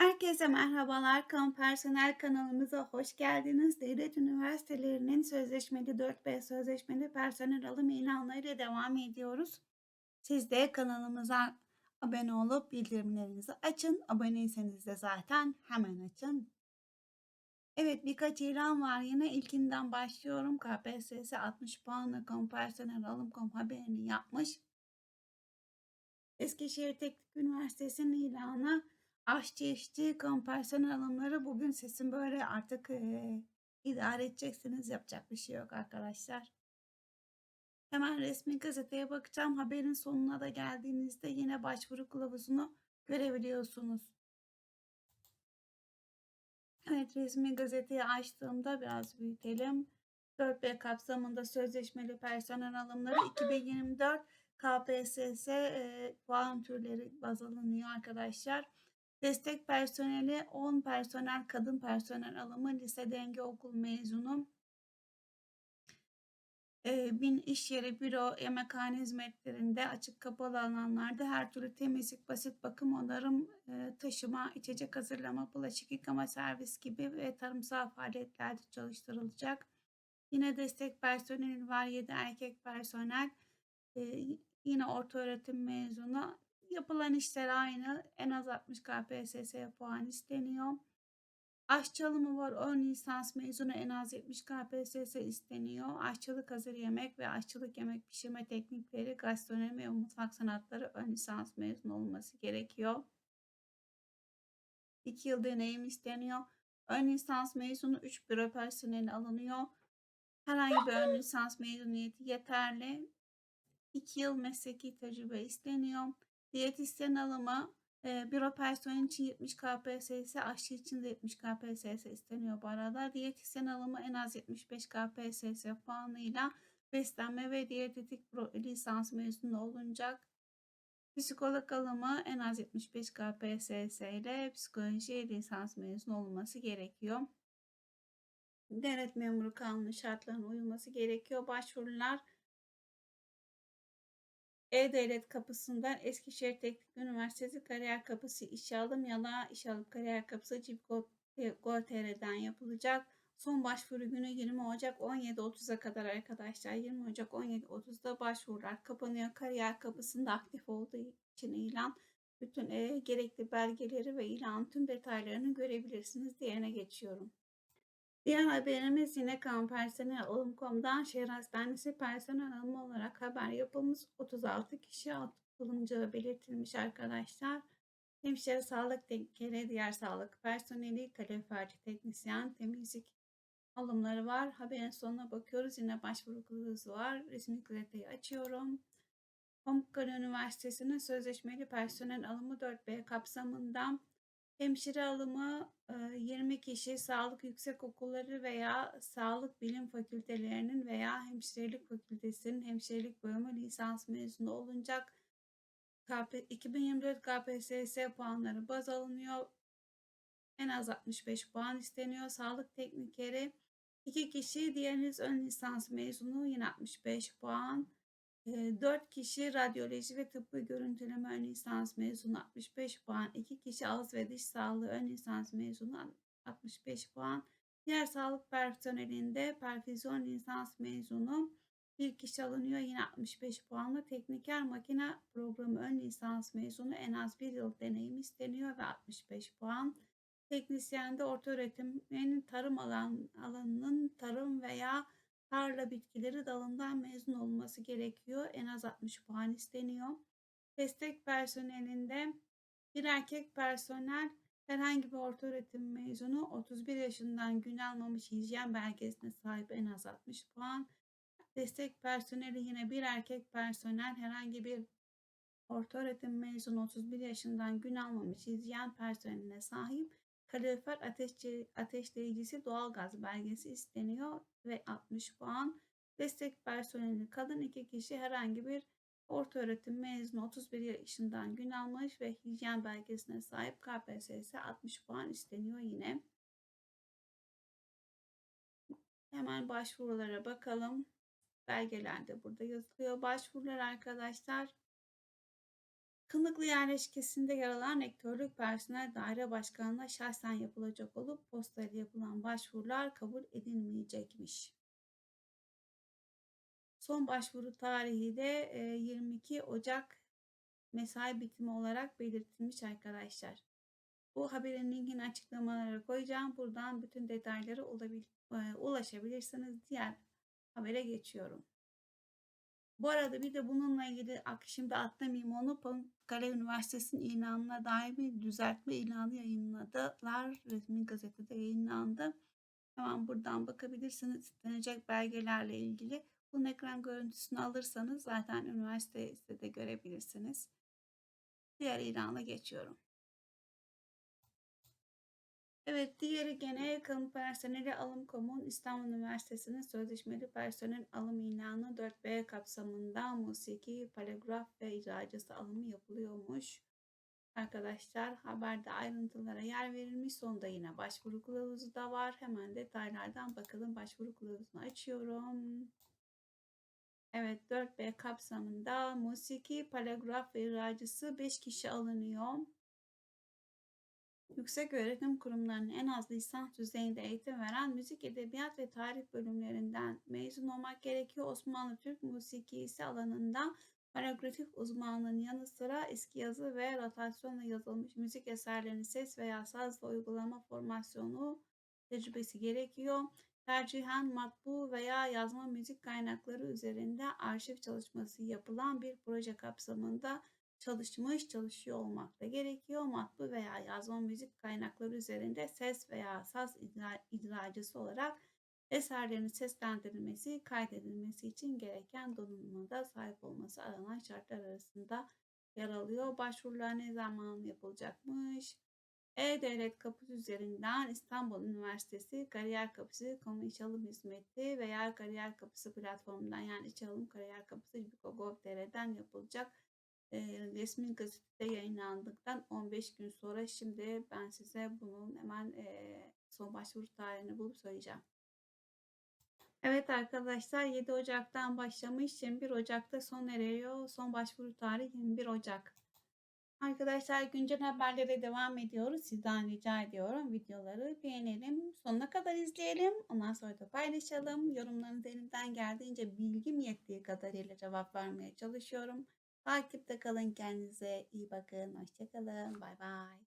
Herkese merhabalar. Kamu Personel kanalımıza hoş geldiniz. Devlet üniversitelerinin sözleşmeli 4B sözleşmeli personel alım ilanlarıyla devam ediyoruz. Siz de kanalımıza abone olup bildirimlerinizi açın. Aboneyseniz de zaten hemen açın. Evet birkaç ilan var yine. ilkinden başlıyorum. KPSS 60 puanla kamu personel alım kom haberini yapmış. Eskişehir Teknik Üniversitesi'nin ilanı kamu personel alımları bugün sesim böyle artık eee, idare edeceksiniz yapacak bir şey yok arkadaşlar. Hemen resmi gazeteye bakacağım. Haberin sonuna da geldiğinizde yine başvuru kılavuzunu görebiliyorsunuz. Evet resmi gazeteyi açtığımda biraz büyütelim. 4B kapsamında sözleşmeli personel alımları 2024 KPSS e, puan türleri baz alınıyor arkadaşlar. Destek personeli 10 personel kadın personel alımı lise denge okul mezunu. E, bin iş yeri, büro, yemekhane hizmetlerinde açık kapalı alanlarda her türlü temizlik, basit bakım, onarım, e, taşıma, içecek hazırlama, bulaşık yıkama, servis gibi ve tarımsal faaliyetlerde çalıştırılacak. Yine destek personeli var 7 erkek personel. E, yine orta öğretim mezunu. Yapılan işler aynı. En az 60 KPSS puan isteniyor. Aşçı alımı var. Ön lisans mezunu en az 70 KPSS isteniyor. Aşçılık hazır yemek ve aşçılık yemek pişirme teknikleri, gastronomi ve mutfak sanatları ön lisans mezunu olması gerekiyor. 2 yıl deneyim isteniyor. Ön lisans mezunu 3 büro personeli alınıyor. Herhangi bir ön lisans mezuniyeti yeterli. 2 yıl mesleki tecrübe isteniyor. Diyetisyen alımı e, büro personeli için 70 KPSS, aşçı için de 70 KPSS isteniyor bu arada. Diyetisyen alımı en az 75 KPSS puanıyla beslenme ve diyetetik lisans mezunu olunacak. Psikolog alımı en az 75 KPSS ile psikoloji lisans mezunu olması gerekiyor. Devlet memuru kanunu şartlarına uyulması gerekiyor. Başvurular E-Devlet kapısından Eskişehir Teknik Üniversitesi Kariyer Kapısı İşe Alım Yala İşe Alım Kariyer Kapısı Cip.gov.tr'den yapılacak. Son başvuru günü 20 Ocak 17.30'a kadar arkadaşlar. 20 Ocak 17.30'da başvurular kapanıyor. Kariyer kapısında aktif olduğu için ilan. Bütün e, gerekli belgeleri ve ilan tüm detaylarını görebilirsiniz. Diğerine geçiyorum. Diğer haberimiz yine kamu personel alım.com'dan şehir hastanesi personel alımı olarak haber yapılmış 36 kişi alınacağı belirtilmiş arkadaşlar. Hemşire sağlık teknikeri, diğer sağlık personeli, kaloriferci teknisyen, temizlik alımları var. Haberin sonuna bakıyoruz. Yine başvuru kılavuzu var. Resmi gazeteyi açıyorum. Pamukkale Üniversitesi'nin sözleşmeli personel alımı 4B kapsamında Hemşire alımı 20 kişi sağlık yüksek okulları veya sağlık bilim fakültelerinin veya hemşirelik fakültesinin hemşirelik bölümü lisans mezunu olunacak. 2024 KPSS puanları baz alınıyor. En az 65 puan isteniyor. Sağlık teknikeri 2 kişi, diğeriniz ön lisans mezunu yine 65 puan. 4 kişi radyoloji ve tıbbi görüntüleme ön lisans mezunu 65 puan. 2 kişi ağız ve diş sağlığı ön lisans mezunu 65 puan. Diğer sağlık personelinde perfüzyon lisans mezunu bir kişi alınıyor yine 65 puanla. Tekniker makine programı ön lisans mezunu en az bir yıl deneyim isteniyor ve 65 puan. Teknisyende orta öğretimin tarım alan, alanının tarım veya tarla bitkileri dalından mezun olması gerekiyor. En az 60 puan isteniyor. Destek personelinde bir erkek personel herhangi bir orta öğretim mezunu 31 yaşından gün almamış hijyen belgesine sahip en az 60 puan. Destek personeli yine bir erkek personel herhangi bir orta öğretim mezunu 31 yaşından gün almamış hijyen personeline sahip kalorifer ateşçi, ateşleyicisi doğalgaz belgesi isteniyor ve 60 puan. Destek personeli kadın iki kişi herhangi bir orta öğretim mezunu 31 yaşından gün almış ve hijyen belgesine sahip KPSS 60 puan isteniyor yine. Hemen başvurulara bakalım. Belgelerde burada yazılıyor. Başvurular arkadaşlar Kınıklı yerleşkesinde yer alan rektörlük personel daire başkanına şahsen yapılacak olup postayla yapılan başvurular kabul edilmeyecekmiş. Son başvuru tarihi de e, 22 Ocak mesai bitimi olarak belirtilmiş arkadaşlar. Bu haberin linkini açıklamalara koyacağım. Buradan bütün detayları olabil, e, ulaşabilirsiniz. Diğer habere geçiyorum. Bu arada bir de bununla ilgili şimdi atlamayayım onu Pamukkale Üniversitesi'nin ilanına dair bir düzeltme ilanı yayınladılar. Resmi gazetede yayınlandı. Hemen buradan bakabilirsiniz istenecek belgelerle ilgili. Bunun ekran görüntüsünü alırsanız zaten üniversitede de görebilirsiniz. Diğer ilana geçiyorum. Evet, diğeri gene kamu personeli alım komun İstanbul Üniversitesi'nin sözleşmeli personel alım ilanı 4B kapsamında musiki, poligraf ve icracısı alımı yapılıyormuş. Arkadaşlar haberde ayrıntılara yer verilmiş. Sonda yine başvuru kılavuzu da var. Hemen detaylardan bakalım. Başvuru kılavuzunu açıyorum. Evet 4B kapsamında musiki, poligraf ve icracısı 5 kişi alınıyor. Yüksek öğretim kurumlarının en az lisans düzeyinde eğitim veren müzik, edebiyat ve tarih bölümlerinden mezun olmak gerekiyor. Osmanlı Türk musikisi alanında koreografik uzmanlığın yanı sıra eski yazı ve rotasyonla yazılmış müzik eserlerinin ses veya sazla uygulama formasyonu tecrübesi gerekiyor. Tercihen matbu veya yazma müzik kaynakları üzerinde arşiv çalışması yapılan bir proje kapsamında çalışmış, çalışıyor olmak da gerekiyor. Matbu veya yazma müzik kaynakları üzerinde ses veya saz icra, icracısı olarak eserlerin seslendirilmesi, kaydedilmesi için gereken donanıma sahip olması aranan şartlar arasında yer alıyor. Başvurular ne zaman yapılacakmış? E-Devlet Kapısı üzerinden İstanbul Üniversitesi Kariyer Kapısı Kamu İş Alım Hizmeti veya Kariyer Kapısı platformundan yani İş Alım Kariyer Kapısı Gov.tr'den yapılacak e, resmi gazetede yayınlandıktan 15 gün sonra şimdi ben size bunun hemen e, son başvuru tarihini bulup söyleyeceğim. Evet arkadaşlar 7 Ocak'tan başlamış 21 Ocak'ta son eriyor. Son başvuru tarihi 21 Ocak. Arkadaşlar güncel haberlere devam ediyoruz. Sizden rica ediyorum videoları beğenelim. Sonuna kadar izleyelim. Ondan sonra da paylaşalım. Yorumlarınız elimden geldiğince bilgim yettiği kadarıyla cevap vermeye çalışıyorum. Takipte kalın kendinize iyi bakın. Hoşçakalın. Bay bay.